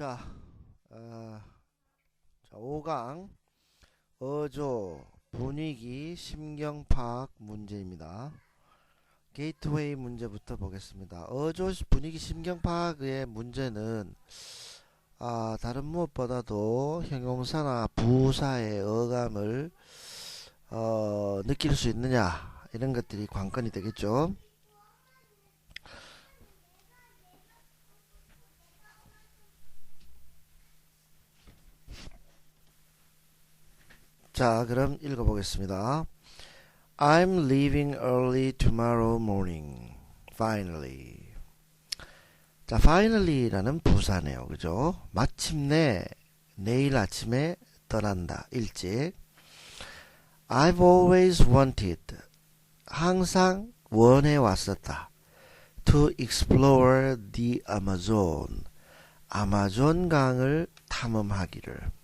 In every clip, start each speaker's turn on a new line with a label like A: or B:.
A: 자, 어, 자 5강 어조 분위기 심경 파악 문제입니다. 게이트웨이 문제부터 보겠습니다. 어조 분위기 심경 파악의 문제는 아, 다른 무엇보다도 형용사나 부사의 어감을 어, 느낄 수 있느냐 이런 것들이 관건이 되겠죠. 자, 그럼 읽어보겠습니다. I'm leaving early tomorrow morning. Finally. 자, finally라는 부사네요. 그죠? 마침내 내일 아침에 떠난다. 일찍. I've always wanted. 항상 원해 왔었다. To explore the Amazon. 아마존 강을 탐험하기를.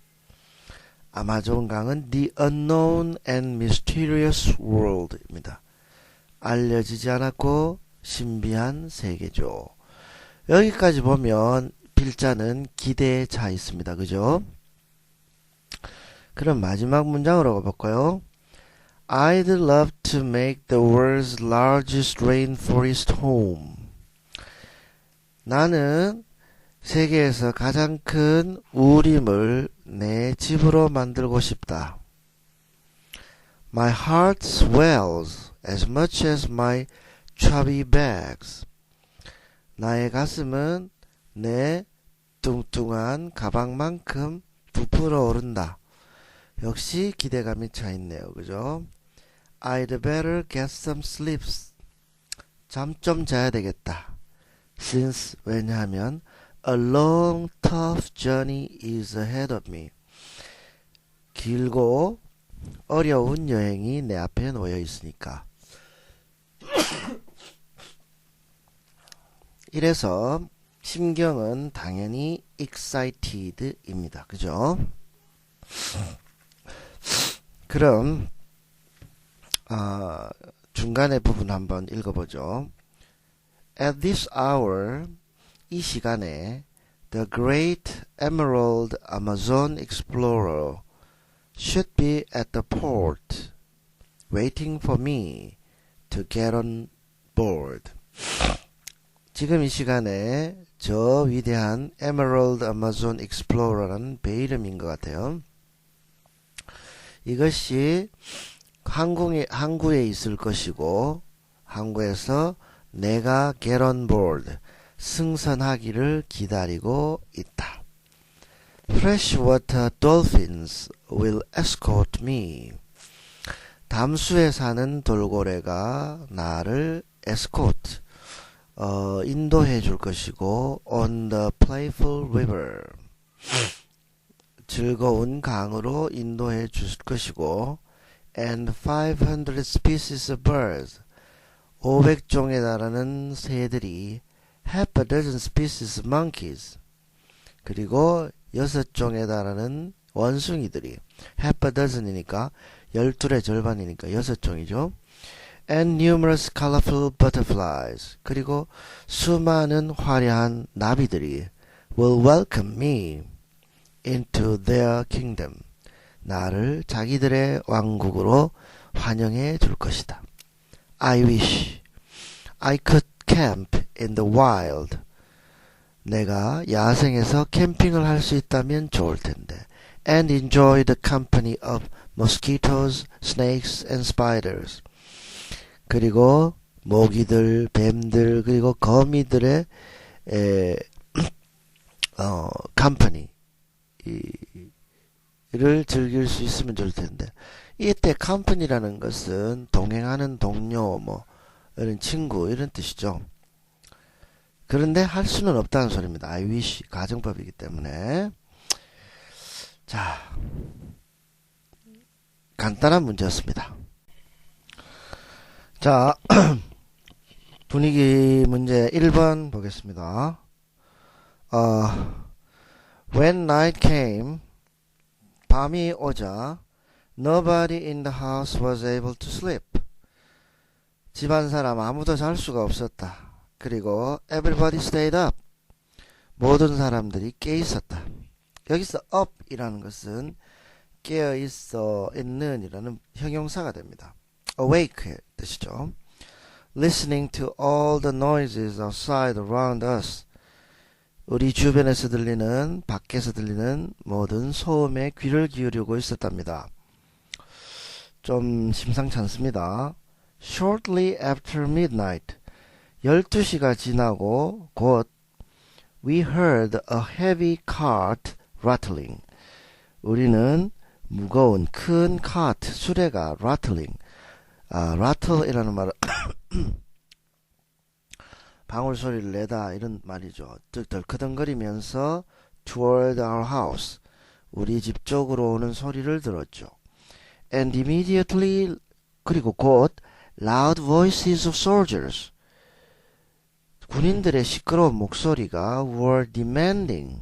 A: 아마존 강은 The Unknown and Mysterious World입니다. 알려지지 않았고 신비한 세계죠. 여기까지 보면 필자는 기대에 차 있습니다. 그죠? 그럼 마지막 문장으로 가볼까요? I'd love to make the world's largest rainforest home. 나는 세계에서 가장 큰 우림을 내 집으로 만들고 싶다. My heart swells as much as my chubby bags. 나의 가슴은 내 뚱뚱한 가방만큼 부풀어 오른다. 역시 기대감이 차 있네요. 그죠? I'd better get some sleeps. 잠 좀 자야 되겠다. Since 왜냐하면 A long, tough journey is ahead of me. 길고 어려운 여행이 내 앞에 놓여 있으니까. 이래서 심경은 당연히 excited입니다. 그죠? 그럼 아, 중간의 부분 한번 읽어보죠. At this hour, 이 시간에 The Great Emerald Amazon Explorer should be at the port, waiting for me to get on board. 지금 이 시간에 저 위대한 Emerald Amazon Explorer라는 배 이름인 것 같아요. 이것이 항공에, 항구에 있을 것이고, 항구에서 내가 get on board, 승선하기를 기다리고 있다. Freshwater dolphins will escort me. 담수에 사는 돌고래가 나를 escort, 어, 인도해 줄 것이고, on the playful river. 즐거운 강으로 인도해 줄 것이고, and 500 species of birds. 500종에 달하는 새들이 half a dozen species of monkeys. 그리고 여섯 종에 달하는 원숭이들이 half a dozen이니까 열둘의 절반이니까 여섯 종이죠. and numerous colorful butterflies. 그리고 수많은 화려한 나비들이 will welcome me into their kingdom. 나를 자기들의 왕국으로 환영해 줄 것이다. I wish I could camp in the wild. 내가 야생에서 캠핑을 할 수 있다면 좋을 텐데. And enjoy the company of mosquitoes, snakes, and spiders. 그리고 모기들, 뱀들, 그리고 거미들의 에, 어, 컴퍼니 를 즐길 수 있으면 좋을 텐데. 이때 컴퍼니라는 것은 동행하는 동료, 뭐 이런 친구 이런 뜻이죠. 그런데 할 수는 없다는 소리입니다. I wish 가정법이기 때문에 자 간단한 문제였습니다. 자 분위기 문제 1번 보겠습니다. 어, when night came 밤이 오자 nobody in the house was able to sleep. 집안 사람 아무도 잘 수가 없었다. 그리고 everybody stayed up. 모든 사람들이 깨 있었다. 여기서 up이라는 것은 깨어 있어 있는 이라는 형용사가 됩니다. awake의 뜻이죠. listening to all the noises outside around us. 우리 주변에서 들리는 밖에서 들리는 모든 소음에 귀를 기울이고 있었답니다. 좀 심상치 않습니다. Shortly after midnight, 12시가 지나고 곧 We heard a heavy cart rattling. 우리는 무거운 큰 카트, 수레가 rattling. 아, rattle이라는 말은 방울 소리를 내다 이런 말이죠. 즉 덜커덩거리면서 toward our house. 우리 집 쪽으로 오는 소리를 들었죠. And immediately 그리고 곧 loud voices of soldiers. 군인들의 시끄러운 목소리가 were demanding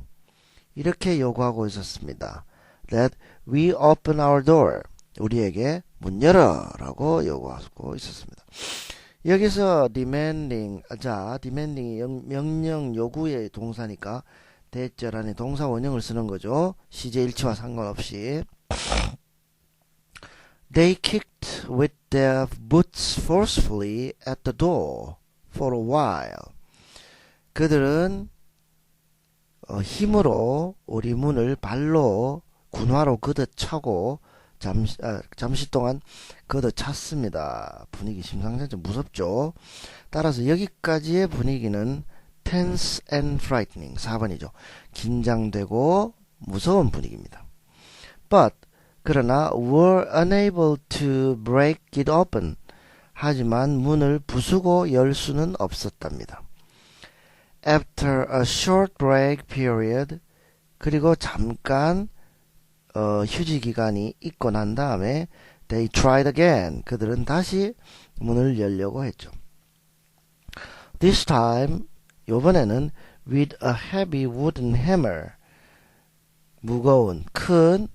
A: 이렇게 요구하고 있었습니다. That we open our door. 우리에게 문 열어라고 요구하고 있었습니다. 여기서 demanding 자 demanding이 명령 요구의 동사니까 대절 안에 동사 원형을 쓰는 거죠. 시제 일치와 상관없이 They kicked with their boots forcefully at the door for a while. 그들은 어, 힘으로 우리 문을 발로 군화로 걷어 차고 잠시, 아, 잠시 동안 걷어 찼습니다. 분위기 심상찮죠? 무섭죠? 따라서 여기까지의 분위기는 tense and frightening 4번이죠. 긴장되고 무서운 분위기입니다. But 그러나 were unable to break it open 하지만 문을 부수고 열 수는 없었답니다. After a short break period 그리고 잠깐 어, 휴지 기간이 있고 난 다음에 they tried again 그들은 다시 문을 열려고 했죠. This time 요번에는 with a heavy wooden hammer 무거운 큰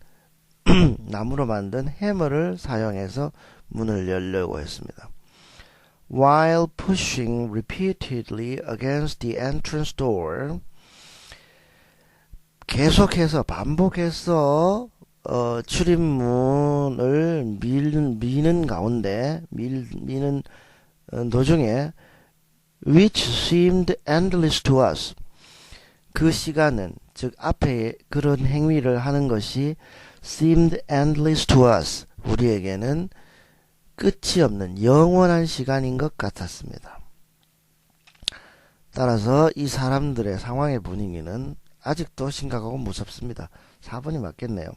A: 나무로 만든 해머를 사용해서 문을 열려고 했습니다. While pushing repeatedly against the entrance door. 계속해서 반복해서 어, 출입문을 밀, 미는 가운데 밀, 미는 어, 도중에 which seemed endless to us 그 시간은 즉 앞에 그런 행위를 하는 것이 seemed endless to us 우리에게는 끝이 없는 영원한 시간인 것 같았습니다. 따라서 이 사람들의 상황의 분위기는 아직도 심각하고 무섭습니다. 4번이 맞겠네요.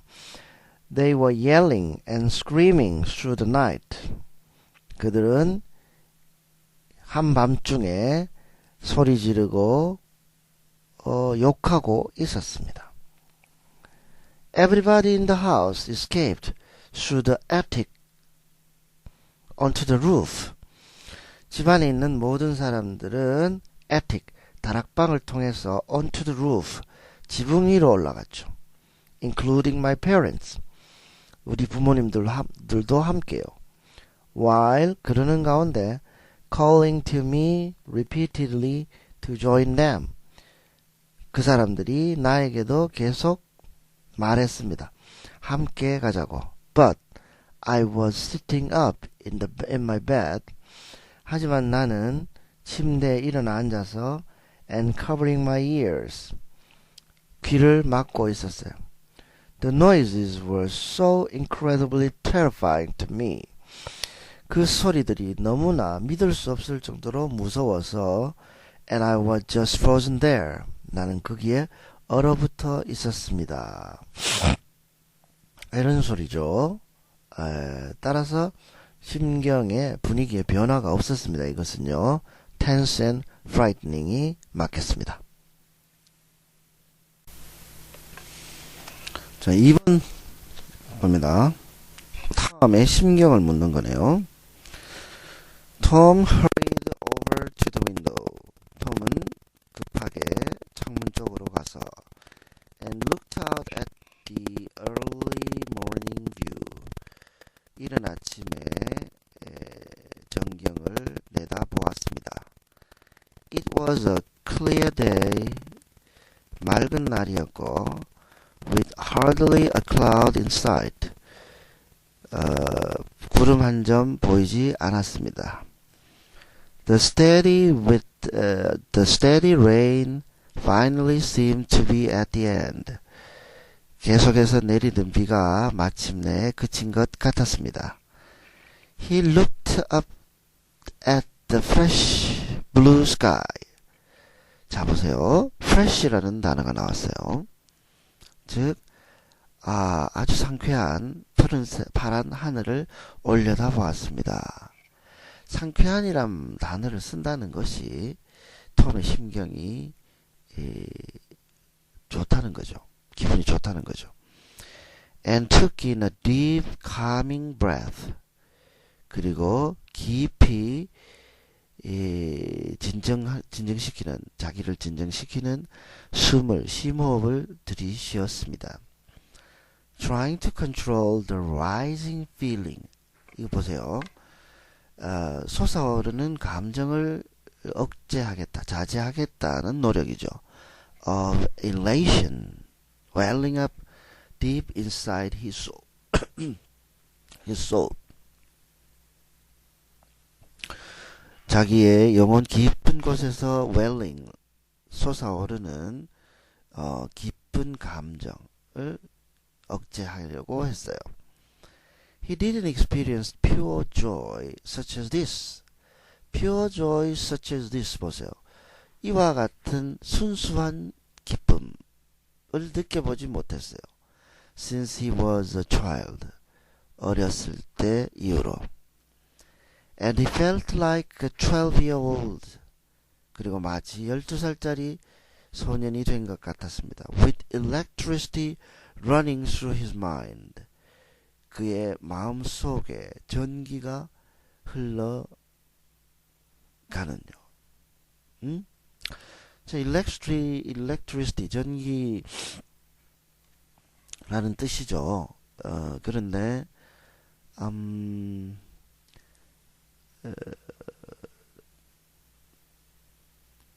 A: They were yelling and screaming through the night. 그들은 한밤중에 소리 지르고 어, 욕하고 있었습니다. Everybody in the house escaped through the attic onto the roof. 집안에 있는 모든 사람들은 attic, 다락방을 통해서 onto the roof, 지붕 위로 올라갔죠. including my parents. 우리 부모님들도 함께요. while 그러는 가운데 calling to me repeatedly to join them. 그 사람들이 나에게도 계속 말했습니다. 함께 가자고. But I was sitting up in the in my bed. 하지만 나는 침대에 일어나 앉아서 and covering my ears. 귀를 막고 있었어요. The noises were so incredibly terrifying to me. 그 소리들이 너무나 믿을 수 없을 정도로 무서워서 and I was just frozen there. 나는 거기에 얼어붙어 있었습니다. 이런 소리죠. 에, 따라서 심경의 분위기의 변화가 없었습니다. 이것은요. tense and frightening이 맞겠습니다. 자, 2번 봅니다. 탐의 심경을 묻는 거네요. Tom hurried over to the window. 톰은 급하게 창문 쪽으로 가서 and looked out at the early morning view. 이른 아침에 전경을 내다보았습니다. It was a clear day. 맑은 날이었고 with hardly a cloud in sight. 어, 구름 한 점 보이지 않았습니다. The steady with uh, the steady rain finally seemed to be at the end. 계속해서 내리던 비가 마침내 그친 것 같았습니다. He looked up at the fresh blue sky. 자 보세요. fresh라는 단어가 나왔어요. 즉 아, 아주 상쾌한 푸른색 파란 하늘을 올려다 보았습니다. 상쾌한이란 단어를 쓴다는 것이 톰의 심경이 에, 좋다는 거죠. 기분이 좋다는 거죠. And took in a deep calming breath. 그리고 깊이 에, 진정 진정시키는 자기를 진정시키는 숨을 심호흡을 들이쉬었습니다. Trying to control the rising feeling. 이거 보세요. 어, 솟아오르는 감정을 억제하겠다, 자제하겠다는 노력이죠. Of elation welling up deep inside his soul. his soul. 자기의 영혼 깊은 곳에서 welling 솟아오르는 어, 깊은 감정을 억제하려고 했어요. He didn't experience pure joy such as this. pure joy such as this 보세요. 이와 같은 순수한 기쁨을 느껴보지 못했어요. Since he was a child. 어렸을 때 이후로. And he felt like a 12-year-old. 그리고 마치 12살짜리 소년이 된 것 같았습니다. With electricity running through his mind. 그의 마음 속에 전기가 흘러 가는요. 음? 자, electricity, electricity, 전기라는 뜻이죠. 어, 그런데, 음, 어,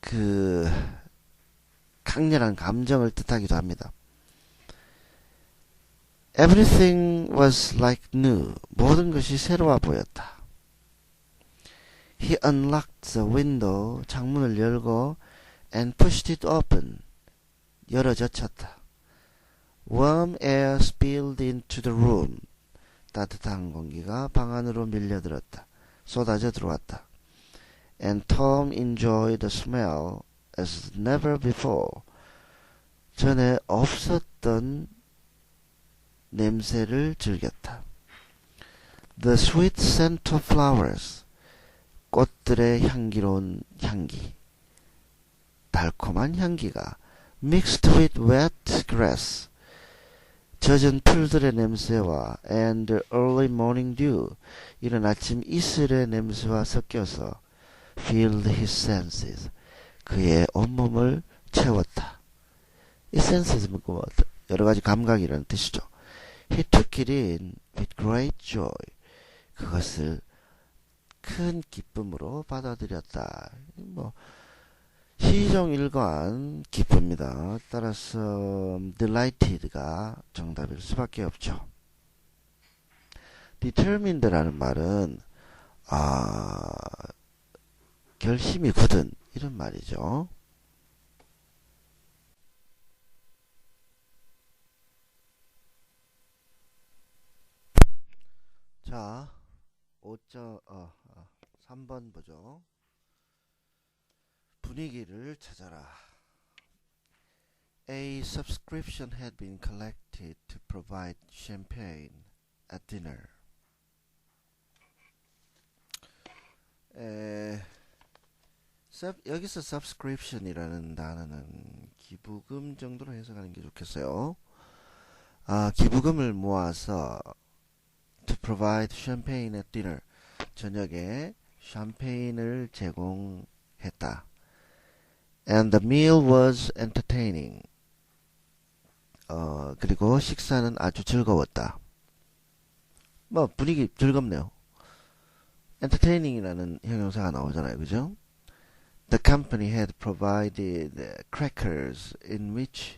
A: 그, 강렬한 감정을 뜻하기도 합니다. Everything was like new. 모든 것이 새로워 보였다. He unlocked the window. 창문을 열고 and pushed it open. 열어 젖혔다. Warm air spilled into the room. 따뜻한 공기가 방 안으로 밀려들었다. 쏟아져 들어왔다. And Tom enjoyed the smell as never before. 전에 없었던 냄새를 즐겼다. The sweet scent of flowers. 꽃들의 향기로운 향기. 달콤한 향기가 mixed with wet grass. 젖은 풀들의 냄새와 and early morning dew. 이른 아침 이슬의 냄새와 섞여서 filled his senses. 그의 온몸을 채웠다. 이 senses 뭐 여러 가지 감각이라는 뜻이죠. He took it in with great joy. 그것을 큰 기쁨으로 받아들였다. 뭐 시종일관 기쁩니다. 따라서 delighted가 정답일 수밖에 없죠. determined라는 말은 아 결심이 굳은 이런 말이죠. 자, 5점, 어, 어, 3번 보죠. 분위기를 찾아라. A subscription had been collected to provide champagne at dinner. 에, sub, 여기서 subscription이라는 단어는 기부금 정도로 해석하는 게 좋겠어요. 아, 기부금을 모아서 to provide champagne at dinner. 저녁에 샴페인을 제공했다. And the meal was entertaining. 어, 그리고 식사는 아주 즐거웠다. 뭐, 분위기 즐겁네요. entertaining이라는 형용사가 나오잖아요. 그죠? the company had provided uh, crackers in which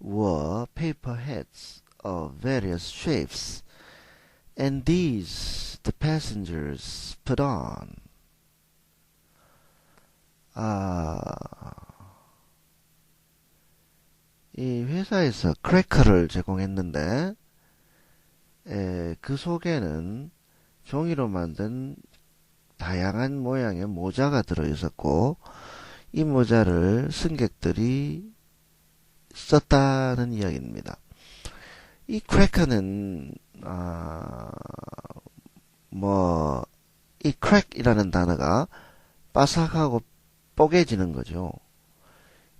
A: were paper heads of various shapes, And these the passengers put on. 아, 이 회사에서 크래커를 제공했는데, 에, 그 속에는 종이로 만든 다양한 모양의 모자가 들어 있었고, 이 모자를 승객들이 썼다는 이야기입니다. 이 크래커는, 아, 뭐, 이 크랙이라는 단어가 바삭하고 뽀개지는 거죠.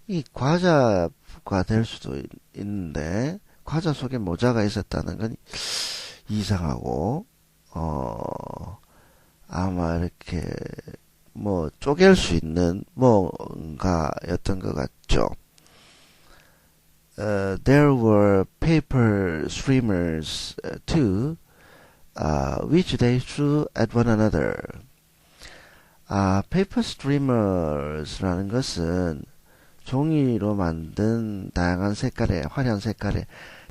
A: 이 과자가 될 수도 있는데 과자 속에 모자가 있었다는 건 이상하고 어 아마 이렇게 뭐 쪼갤 수 있는 뭔가였던 것 같죠. Uh, there were paper streamers uh, too, uh, which they threw at one another. 아, 페이퍼 스트리머스라는 것은 종이로 만든 다양한 색깔의 화려한 색깔의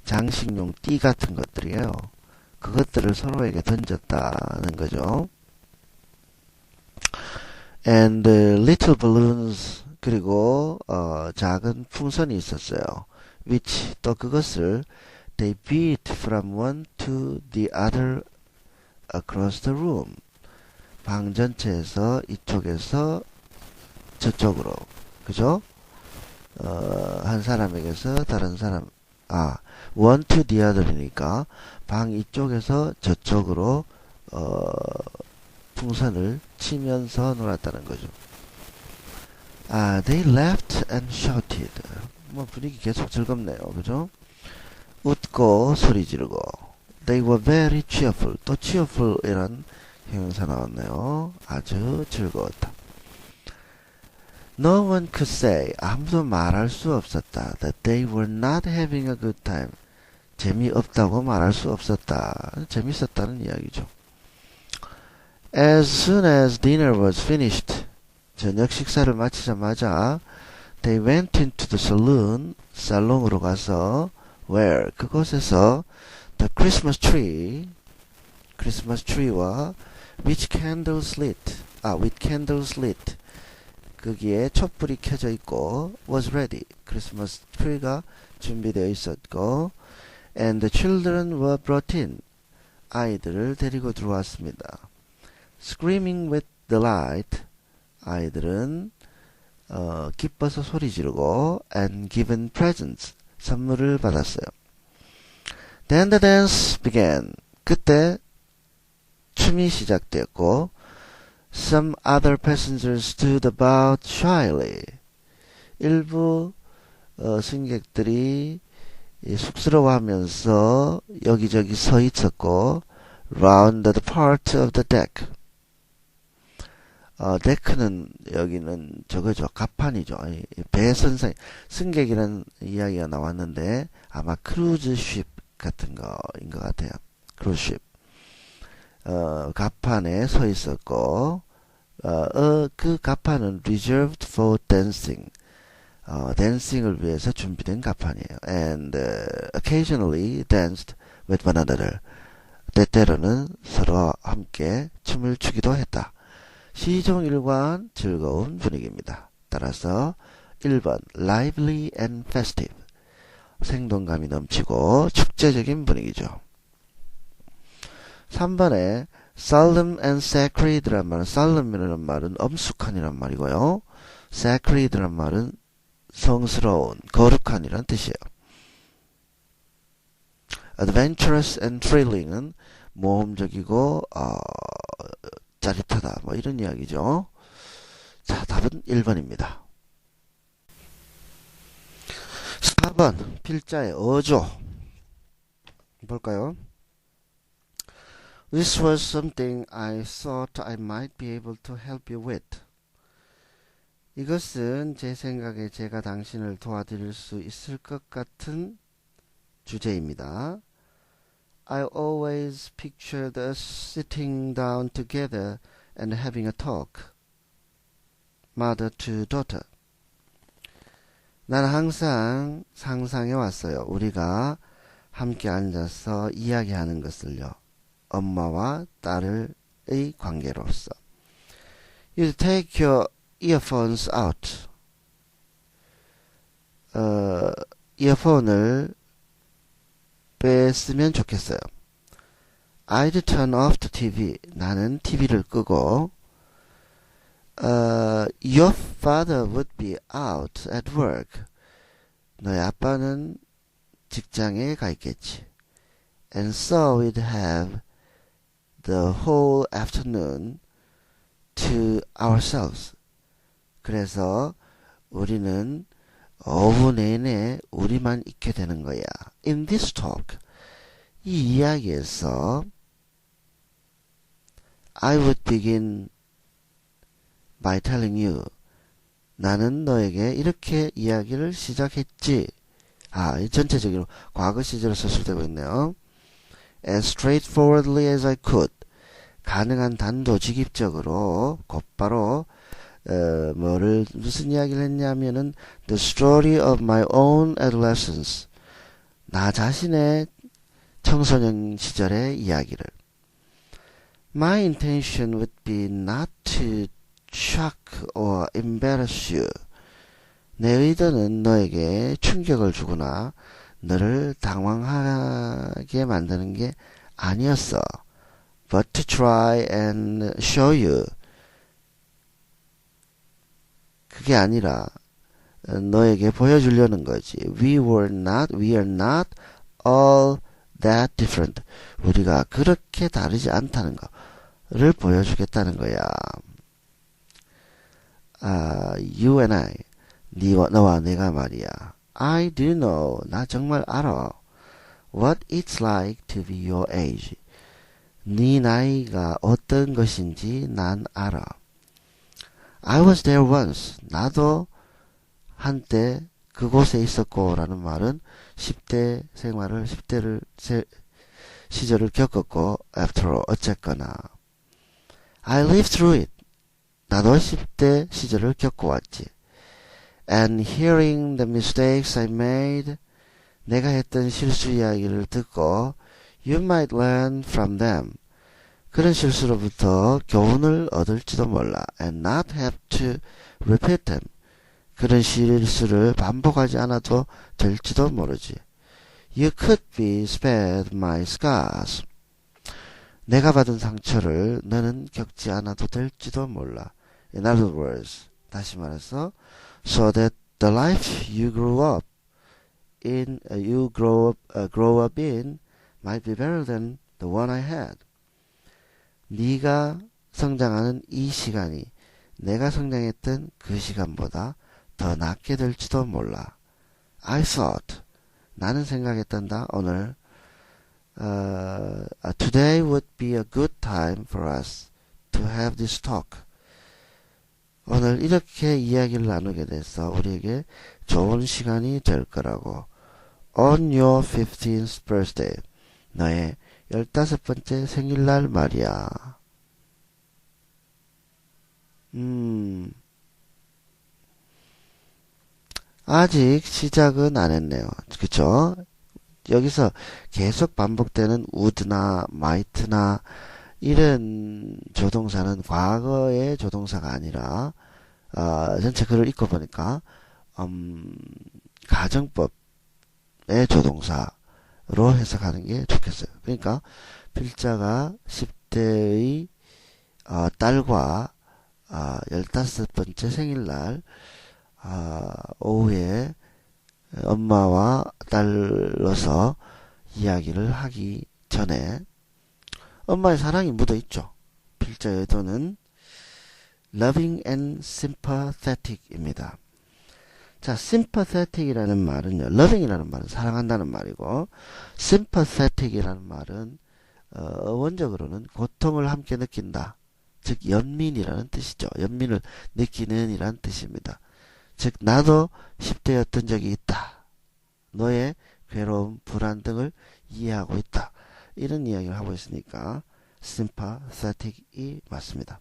A: 장식용 띠 같은 것들이에요. 그것들을 서로에게 던졌다는 거죠. And little balloons 그리고 어, 작은 풍선이 있었어요. Which 또 그것을 they beat from one to the other across the room. 방 전체에서 이쪽에서 저쪽으로 그죠? 어, 한 사람에게서 다른 사람 아 one to the other이니까 방 이쪽에서 저쪽으로 어, 풍선을 치면서 놀았다는 거죠. 아, they laughed and shouted. 뭐 분위기 계속 즐겁네요. 그죠? 웃고 소리 지르고. They were very cheerful. 또 cheerful이란 형용사 나왔네요. 아주 즐거웠다. No one could say, 아무도 말할 수 없었다. That they were not having a good time. 재미없다고 말할 수 없었다. 재밌었다는 이야기죠. As soon as dinner was finished, 저녁 식사를 마치자마자 they went into the saloon, 살롱으로 가서 where 그곳에서 the Christmas tree, 크리스마스 트리와 which candles lit, 아 with candles lit 거기에 촛불이 켜져 있고 was ready, 크리스마스 트리가 준비되어 있었고 and the children were brought in, 아이들을 데리고 들어왔습니다. screaming with delight, 아이들은 어, 기뻐서 소리 지르고 and given presents, 선물을 받았어요. Then the dance began. 그때 춤이 시작되었고 Some other passengers stood about shyly. 일부 어, 승객들이 쑥스러워하면서 여기저기 서 있었고 round the part of the deck. 어, 데크는 여기는 저거죠. 갑판이죠. 배 선상 승객이라는 이야기가 나왔는데 아마 크루즈 쉽 같은 거인 것 같아요. 크루즈 쉽. 어, 갑판에 서 있었고 어, 어, 그 갑판은 reserved for dancing. 어, 댄싱을 위해서 준비된 갑판이에요. And uh, occasionally danced with one another. 때때로는 서로 함께 춤을 추기도 했다. 시종일관 즐거운 분위기입니다. 따라서 1번 lively and festive 생동감이 넘치고 축제적인 분위기죠. 3번에 solemn and sacred란 말은 solemn이라는 말은 엄숙한이란 말이고요. sacred란 말은 성스러운, 거룩한이란 뜻이에요. adventurous and thrilling은 모험적이고 어, 짜릿하다 뭐 이런 이야기죠. 자 답은 1번입니다. 4번 필자의 어조 볼까요? This was something I thought I might be able to help you with. 이것은 제 생각에 제가 당신을 도와드릴 수 있을 것 같은 주제입니다. I always pictured us sitting down together and having a talk. mother to daughter. 나는 항상 상상해 왔어요. 우리가 함께 앉아서 이야기하는 것을요. 엄마와 딸의 관계로서. You take your earphones out. 어, 이어폰을 뺐으면 좋겠어요. I'd turn off the TV. 나는 TV를 끄고 uh, Your father would be out at work. 너의 아빠는 직장에 가 있겠지. And so we'd have the whole afternoon to ourselves. 그래서 우리는 오후 내내 우리만 있게 되는 거야. In this talk, 이 이야기에서 I would begin by telling you. 나는 너에게 이렇게 이야기를 시작했지. 아, 전체적으로 과거 시제로 서술되고 있네요. As straightforwardly as I could. 가능한 단도직입적으로 곧바로 어, 뭐를 무슨 이야기를 했냐면은 the story of my own adolescence. 나 자신의 청소년 시절의 이야기를. My intention would be not to shock or embarrass you. 내 의도는 너에게 충격을 주거나 너를 당황하게 만드는 게 아니었어. But to try and show you. 그게 아니라 너에게 보여주려는 거지. We were not, we are not all that different. 우리가 그렇게 다르지 않다는 거를 보여주겠다는 거야. 아, you and I. 니와, 너와 내가 말이야. I do know. 나 정말 알아. What it's like to be your age. 네 나이가 어떤 것인지 난 알아. I was there once. 나도 한때 그곳에 있었고 라는 말은 10대 생활을 10대를 시절을 겪었고 after all 어쨌거나 I lived through it. 나도 10대 시절을 겪어왔지. And hearing the mistakes I made 내가 했던 실수 이야기를 듣고 You might learn from them. 그런 실수로부터 교훈을 얻을지도 몰라. And not have to repeat them. 그런 실수를 반복하지 않아도 될지도 모르지. You could be spared my scars. 내가 받은 상처를 너는 겪지 않아도 될지도 몰라. In other words, 다시 말해서, so that the life you grew up in, uh, you grow up, uh, grow up in, might be better than the one I had. 네가 성장하는 이 시간이 내가 성장했던 그 시간보다 더 낫게 될지도 몰라. I thought. 나는 생각했단다. 오늘 uh, today would be a good time for us to have this talk. 오늘 이렇게 이야기를 나누게 돼서 우리에게 좋은 시간이 될 거라고. On your 15th birthday. 너의 열다섯 번째 생일날 말이야. 음. 아직 시작은 안 했네요. 그쵸? 여기서 계속 반복되는 would나 might나 이런 조동사는 과거의 조동사가 아니라 어, 전체 글을 읽고 보니까 음, 가정법의 조동사 로 해석하는 게 좋겠어요. 그러니까 필자가 10대의 어, 딸과 어, 15번째 생일날 어, 오후에 엄마와 딸로서 이야기를 하기 전에 엄마의 사랑이 묻어 있죠. 필자의 의도는 loving and sympathetic입니다. 자, sympathetic이라는 말은요, loving이라는 말은 사랑한다는 말이고, sympathetic이라는 말은 어, 원적으로는 고통을 함께 느낀다. 즉 연민이라는 뜻이죠. 연민을 느끼는 이라는 뜻입니다. 즉 나도 10대였던 적이 있다. 너의 괴로움, 불안 등을 이해하고 있다. 이런 이야기를 하고 있으니까 sympathetic이 맞습니다.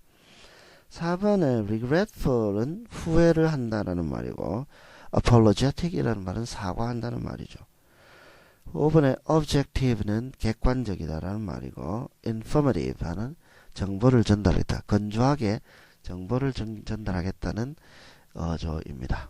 A: 4번에 regretful은 후회를 한다라는 말이고 apologetic이라는 말은 사과한다는 말이죠. 5번에 objective는 객관적이다라는 말이고 informative하는 정보를 전달했다. 건조하게 정보를 전, 달하겠다는 어조입니다.